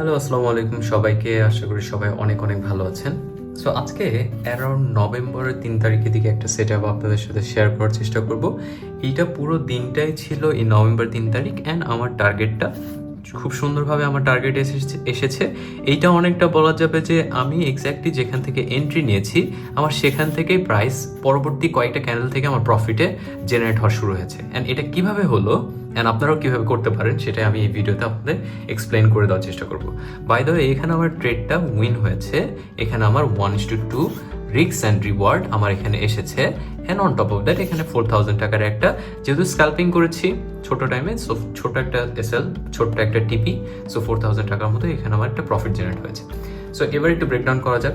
Hello, আসসালামু আলাইকুম সবাইকে। আশা করি সবাই অনেক অনেক ভালো আছেন। সো আজকে অ্যারাউন্ড নভেম্বরের তিন তারিখের দিকে একটা সেট আপ আপনাদের সাথে শেয়ার করার চেষ্টা করব। এইটা পুরো দিনটাই ছিল এই নভেম্বর তিন তারিখ অ্যান্ড আমার টার্গেটটা খুব সুন্দরভাবে আমার টার্গেট এসেছে এসেছে। এইটা অনেকটা বলা যাবে যে আমি এক্স্যাক্টলি যেখান থেকে এন্ট্রি নিয়েছি, আমার সেখান থেকেই প্রাইস পরবর্তী কয়েকটা ক্যান্ডেল থেকে আমার প্রফিটে জেনারেট হওয়া শুরু হয়েছে। অ্যান্ড এটা কীভাবে হলো? অ্যান্ড আপনারাও কীভাবে করতে পারেন সেটাই আমি এই ভিডিওতে আপনাদের এক্সপ্লেন করে দেওয়ার চেষ্টা করব। বাই দ্য এখানে আমার ট্রেডটা উইন হয়েছে। এখানে আমার ওয়ান ইস টু টু রিক্স অ্যান্ড রিওয়ার্ড আমার এখানে এসেছে। And on top of that এখানে ফোর থাউজেন্ড টাকার একটা, যেহেতু স্ক্যাল্পিং করেছি ছোটো টাইমে সো ছোট একটা এসএল ছোট্ট একটা টিপি সো ফোর থাউজেন্ড টাকার মতো এখানে আমার একটা প্রফিট জেনারেট হয়েছে। সো এবার একটু ব্রেকডাউন করা যাক।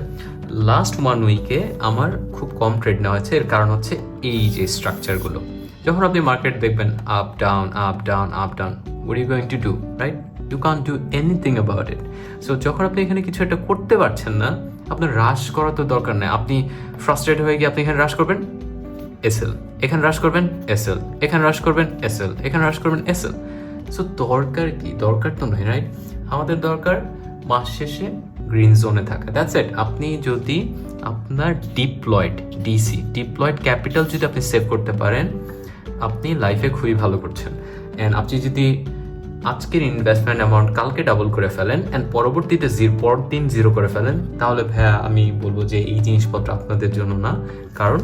লাস্ট ওয়ান উইকে আমার খুব কম ট্রেড নেওয়া হয়েছে। এর কারণ হচ্ছে এই যে স্ট্রাকচারগুলো যখন আপনি মার্কেট দেখবেন up down up down up down were you going to do right you can do anything about it so যখন আপনি এখানে কিছু একটা করতে পারছেন না, আপনার হ্রাস করার তো দরকার নেই। আপনি ফ্রাস্ট্রেট হয়ে গিয়ে আপনি এখানে হ্রাস করবেন? এসএল এখানে হ্রাস করবেন? এসএল এখানে হ্রাস করবেন? এসএল এখানে হ্রাস করবেন? এসএল সো দরকার কি? দরকার তো নয় রাইট আমাদের দরকার মাস শেষে গ্রিন জোনে থাকা। দ্যাটস ইট আপনি যদি আপনার ডিপ্লয়েড ডিসি ডিপ্লয়েড ক্যাপিটাল যদি আপনি সেভ করতে পারেন আপনি লাইফে খুবই ভালো করছেন। অ্যান্ড আপনি যদি আজকের ইনভেস্টমেন্ট অ্যামাউন্ট কালকে ডাবল করে ফেলেন অ্যান্ড পরবর্তীতে জির পর দিন জিরো করে ফেলেন, তাহলে ভাইয়া আমি বলব যে এই জিনিসপত্র আপনাদের জন্য না। কারণ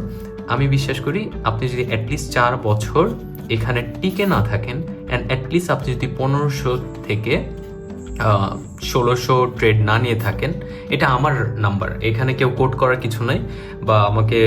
আমি বিশ্বাস করি আপনি যদি অ্যাটলিস্ট চার বছর এখানে টিকে না থাকেন অ্যান্ড অ্যাটলিস্ট আপনি যদি পনেরোশো থেকে ষোলোশো ট্রেড না নিয়ে থাকেন, এটা আমার নাম্বার এখানে কেউ কোট করার কিছু নাই বা আমাকে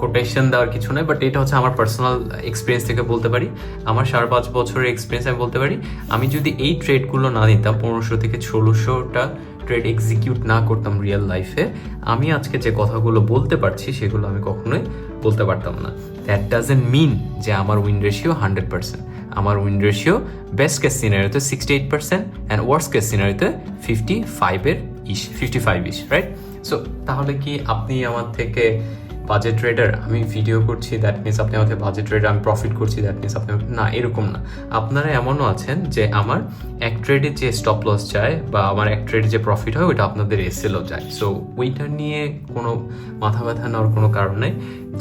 কোটেশন দেওয়ার কিছু নাই বাট এটা হচ্ছে আমার পার্সোনাল এক্সপিরিয়েন্স থেকে বলতে পারি। আমার সাড়ে পাঁচ বছরের এক্সপিরিয়েন্স আমি বলতে পারি। আমি যদি এই ট্রেডগুলো না নিতাম, পনেরোশো থেকে ষোলোশোটা ট্রেড এক্সিকিউট না করতাম রিয়েল লাইফে আমি আজকে যে কথাগুলো বলতে পারছি, সেগুলো আমি কখনোই বলতে পারতাম না। দ্যাট ডাজেন্ট মিন যে আমার উইন রেশিও হান্ড্রেড পার্সেন্ট আমার win ratio best case সিনারিতে sixty eight percent and worst case সিনারিতে fifty ফাইভের is fifty five is right so তাহলে কি আপনি আমার থেকে বাজেট ট্রেডার আমি ভিডিও করছি দ্যাট মিনস আপনি আমাকে বাজেট ট্রেডার আমি প্রফিট করছি দ্যাট মিনস আপনি না, এরকম না। আপনারা এমনও আছেন যে আমার এক ট্রেডে যে স্টপ লস যায় বা আমার এক ট্রেডে যে প্রফিট হয়, ওইটা আপনাদের এসেলও যায়। সো ওইটা নিয়ে কোনো মাথা ব্যথা নেওয়ার কোনো কারণ নেই।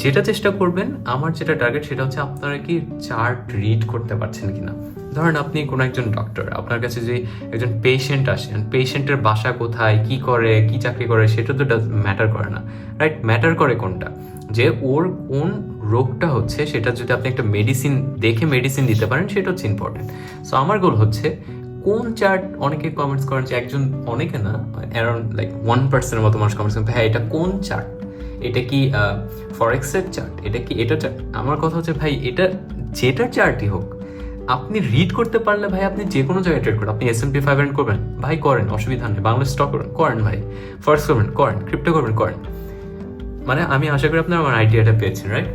যেটা চেষ্টা করবেন, আমার যেটা টার্গেট সেটা হচ্ছে আপনারা কি চার্ট রিড করতে পারছেন কিনা। ধরেন আপনি কোনো একজন ডক্টর আপনার কাছে যে একজন পেশেন্ট আসেন পেশেন্টের বাসা কোথায়, কি করে, কি চাকরি করে, সেটা তো ম্যাটার করে না রাইট ম্যাটার করে কোনটা? যে ওর কোন রোগটা হচ্ছে, সেটা যদি আপনি একটা মেডিসিন দেখে মেডিসিন দিতে পারেন সেটা হচ্ছে ইম্পর্টেন্ট সো আমার গোল হচ্ছে কোন চার্ট অনেকে কমেন্টস করেন যে একজন, অনেকে না অ্যারাউন্ড লাইক ওয়ান পার্সেন্টের মতো মানুষ কমেন্টস করেন, ভাই, এটা কোন চার্ট এটা কি ফরেক্সের চার্ট এটা কি, এটা চার্ট আমার কথা হচ্ছে, ভাই, এটা যেটা চার্টই হোক আপনি রিড করতে পারলে ভাই আপনি যে কোনো জায়গায় ট্রেড করেন। আপনি এস এম পি ফাইভ করবেন। ভাই, করেন, অসুবিধা নেই। বাংলাদেশ স্টক করেন। করেন ভাই। ফার্স্ট করবেন, করেন। ক্রিপ্টো করবেন, করেন। মানে আমি আশা করি আপনার আমার আইডিয়াটা পেয়েছেন রাইট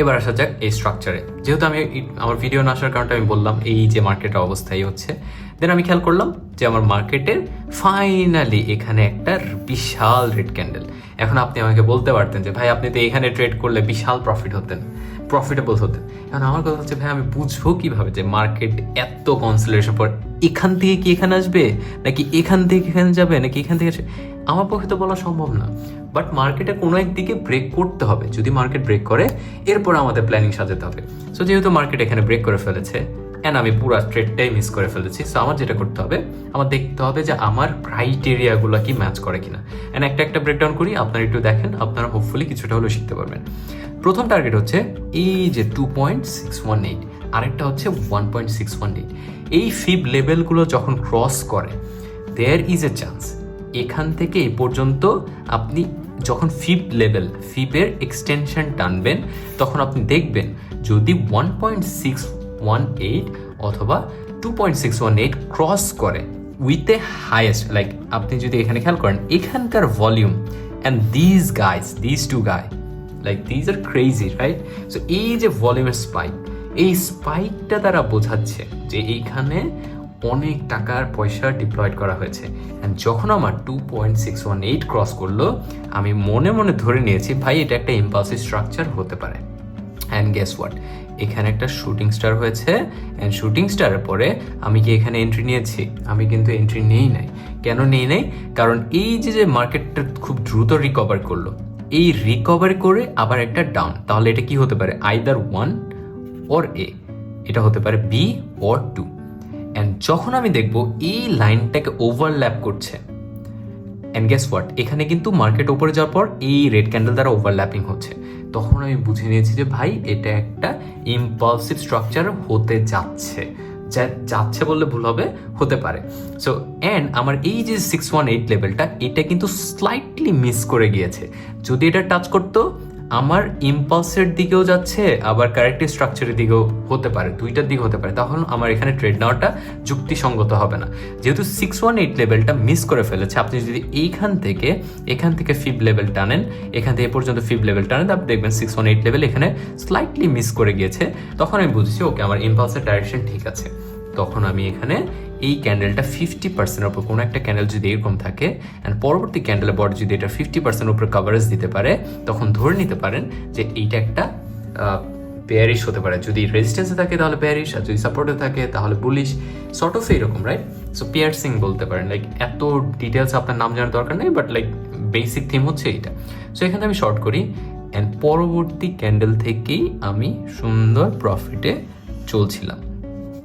এবার আসা যাক এই স্ট্রাকচারে যেহেতু আমি আমার ভিডিও না আসার কারণটা আমি বললাম, এই যে মার্কেটের অবস্থা, এই হচ্ছে। দেন আমি খেয়াল করলাম যে আমার মার্কেটের ফাইনালি এখানে একটা বিশাল রেড ক্যান্ডেল এখন আপনি আমাকে বলতে পারতেন যে, ভাই, আপনি তো এখানে ট্রেড করলে বিশাল প্রফিট হতেন প্রফিটেবল হতেন। এখন আমার কথা হচ্ছে, ভাই, আমি বুঝব কীভাবে যে মার্কেট এত কনসিলারেশন পর এখান থেকে কি এখানে আসবে? নাকি এখান থেকে এখানে যাবে? নাকি এখান থেকে আমার পক্ষে তো বলা সম্ভব না। বাট মার্কেটে কোনো একদিকে ব্রেক করতে হবে। যদি মার্কেট ব্রেক করে, এরপর আমাদের প্ল্যানিং সাজাতে হবে। সো যেহেতু মার্কেট এখানে ব্রেক করে ফেলেছে অ্যান্ড আমি পুরো ট্রেডটাই মিস করে ফেলেছি সো আমার যেটা করতে হবে, আমার দেখতে হবে যে আমার ক্রাইটেরিয়াগুলো কি ম্যাচ করে কিনা। অ্যান্ড একটা একটা ব্রেকডাউন করি, আপনারা একটু দেখেন, আপনারা হোপফুলি কিছুটা হলেও শিখতে পারবেন। প্রথম টার্গেট হচ্ছে, এই যে two point six one eight আরেকটা হচ্ছে one point six one eight এই ফিব লেভেলগুলো যখন ক্রস করে দেয়ার ইজ এ চান্স এখান থেকে এ পর্যন্ত আপনি যখন ফিপ লেভেল ফিপের এক্সটেনশন টানবেন, তখন আপনি দেখবেন যদি one point six one eight অথবা two point six one eight cross করে উইথ এ হাইয়েস্ট লাইক আপনি যদি এখানে খেয়াল করেন, এখানকার volume and these guys these two guy like these are crazy right so এই যে ভলিউমের স্পাইক এই স্পাইকটা তারা বোঝাচ্ছে যে এইখানে অনেক টাকার পয়সা ডিপ্লয়েড করা হয়েছে। অ্যান্ড যখন আমার two point six one eight cross করল, আমি মনে মনে ধরে নিয়েছি, ভাই, এটা একটা ইম্পালসিভ স্ট্রাকচার হতে পারে। অ্যান্ড গেস হোয়াট এখানে একটা শুটিং স্টার হয়েছে। অ্যান্ড শুটিং স্টারের পরে আমি কি এখানে এন্ট্রি নিয়েছি? আমি কিন্তু এন্ট্রি নেই নাই। কেন নেই নাই? কারণ এই যে যে মার্কেটটা খুব দ্রুত রিকভার করল, এই রিকভার করে আবার একটা ডাউন তাহলে এটা কি হতে পারে? আইদার ওয়ান ওর এ এটা হতে পারে বি ওর টু যখন আমি দেখব এই লাইনটাকে ওভারল্যাপ করছে। অ্যান্ড গেস হোয়াট এখানে কিন্তু মার্কেট ওপরে যাওয়ার পর এই রেড ক্যান্ডেল দ্বারা ওভারল্যাপিং হচ্ছে। তখন আমি বুঝে নিয়েছি যে ভাই, এটা একটা ইম্পালসিভ স্ট্রাকচার হতে যাচ্ছে। যা যাচ্ছে বললে ভুল হবে, হতে পারে। সো অ্যান্ড আমার এই যে সিক্স ওয়ান এইট লেভেলটা এটা কিন্তু স্লাইটলি মিস করে গিয়েছে। যদি এটা টাচ করতো আমার ইম্পালসের দিকেও যাচ্ছে, আবার ক্যারেক্টার স্ট্রাকচারের দিকেও হতে পারে, দুইটার দিকে হতে পারে। তখন আমার এখানে ট্রেড নেওয়াটা যুক্তিসঙ্গত হবে না। যেহেতু সিক্স ওয়ান এইট লেভেলটা মিস করে ফেলেছে, আপনি যদি এইখান থেকে, এখান থেকে ফিফ লেভেল টানেন, এখান থেকে পর্যন্ত ফিফ লেভেল টানেন, আপনি দেখবেন সিক্স ওয়ান এইট লেভেল এখানে স্লাইটলি মিস করে গিয়েছে। তখন আমি বুঝছি ওকে আমার ইম্পালসের ডাইরেকশন ঠিক আছে। তখন আমি এখানে এই ক্যান্ডেলটা ফিফটি পার্সেন্টের উপর কোনো একটা ক্যান্ডেল যদি এরকম থাকে অ্যান্ড পরবর্তী ক্যান্ডেলের বডি যদি এটা ফিফটি পার্সেন্টের উপরে কভারেজ দিতে পারে, তখন ধরে নিতে পারেন যে এইটা একটা পেয়ারিশ হতে পারে। যদি রেজিস্ট্যান্সে থাকে তাহলে পেয়ারিশ আর যদি সাপোর্টে থাকে তাহলে বুলিশ সর্ট অফ এইরকম রাইট সো পিয়ারসিং বলতে পারেন লাইক এত ডিটেলস আপনার নাম জানার দরকার নেই বাট লাইক বেসিক থিম হচ্ছে এইটা। সো এখানে আমি শর্ট করি অ্যান্ড পরবর্তী ক্যান্ডেল থেকেই আমি সুন্দর প্রফিটে চলছিলাম।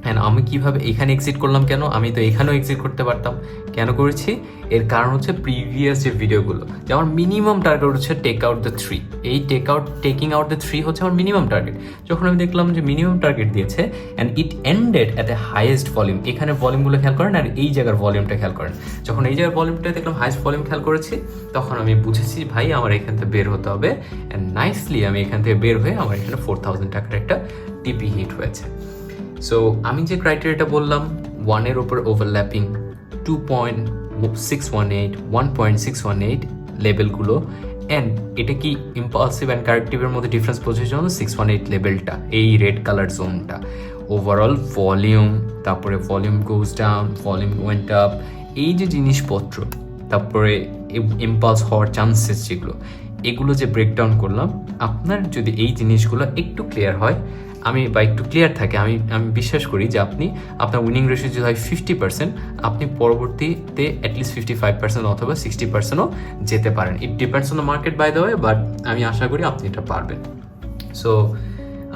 হ্যাঁ আমি কীভাবে এখানে এক্সিট করলাম কেন? আমি তো এখানেও এক্সিট করতে পারতাম। কেন করেছি? এর কারণ হচ্ছে প্রিভিয়াস যে ভিডিওগুলো যে আমার মিনিমাম টার্গেট হচ্ছে টেক আউট দ্য থ্রি এই take out taking out the three হচ্ছে আমার মিনিমাম টার্গেট যখন আমি দেখলাম যে মিনিমাম টার্গেট দিয়েছে and it ended at a highest volume এখানে ভলিউমগুলো খেয়াল করেন, আর এই জায়গার ভলিউমটা খেয়াল করেন। যখন এই জায়গার ভলিউমটা দেখলাম হাইয়েস্ট ভলিউম খেয়াল করেছি, তখন আমি বুঝেছি, ভাই, আমার এখান থেকে বের হতে হবে। অ্যান্ড নাইসলি আমি এখান থেকে বের হয়ে আমার এখানে ফোর থাউজেন্ড টাকার একটা টিপি হিট হয়েছে। সো আমি যে ক্রাইটেরিয়াটা বললাম ওয়ানের ওপর overlapping two point six one eight one point six one eight লেভেলগুলো and এটা কি ইম্পালসিভ অ্যান্ড কারেক্টিভের মধ্যে ডিফারেন্স বোঝার জন্য সিক্স ওয়ান এইট লেভেলটা এই রেড কালার জোনটা ওভারঅল ভলিউম তারপরে volume goes down volume went up এই যে জিনিসপত্র, তারপরে ইম্পালস হওয়ার চান্সেস যেগুলো, এগুলো যে ব্রেকডাউন করলাম, আপনার যদি এই জিনিসগুলো একটু ক্লিয়ার হয় আমি বা একটু ক্লিয়ার থাকে, আমি আমি বিশ্বাস করি যে আপনি, আপনার উইনিং রেশিও যদি হয় ফিফটি পার্সেন্ট আপনি পরবর্তীতে at least fifty five percent অথবা সিক্সটি পার্সেন্টও যেতে পারেন। It depends on the market by the way but আমি আশা করি আপনি এটা পারবেন। সো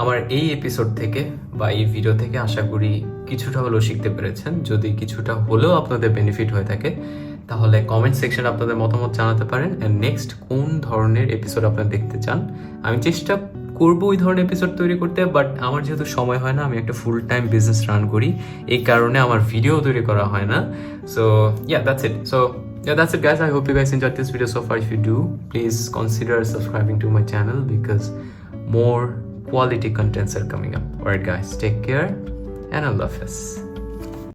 আমার এই এপিসোড থেকে বা এই ভিডিও থেকে আশা করি কিছুটা হলেও শিখতে পেরেছেন। যদি কিছুটা হলেও আপনাদের বেনিফিট হয়ে থাকে, তাহলে কমেন্ট সেকশনে আপনাদের মতামত জানাতে পারেন। অ্যান্ড নেক্সট কোন ধরনের এপিসোড আপনারা দেখতে চান, আমি চেষ্টা করব ওই ধরনের এপিসোড তৈরি করতে বাট আমার যেহেতু সময় হয় না আমি একটা ফুল টাইম বিজনেস রান করি এই কারণে আমার ভিডিও তৈরি করা হয় না so yeah that's it so Yeah, that's it, guys. I hope you guys enjoyed this video so far. If you do, please consider subscribing to my channel because more quality contents are coming up. Alright, guys, take care and I love us.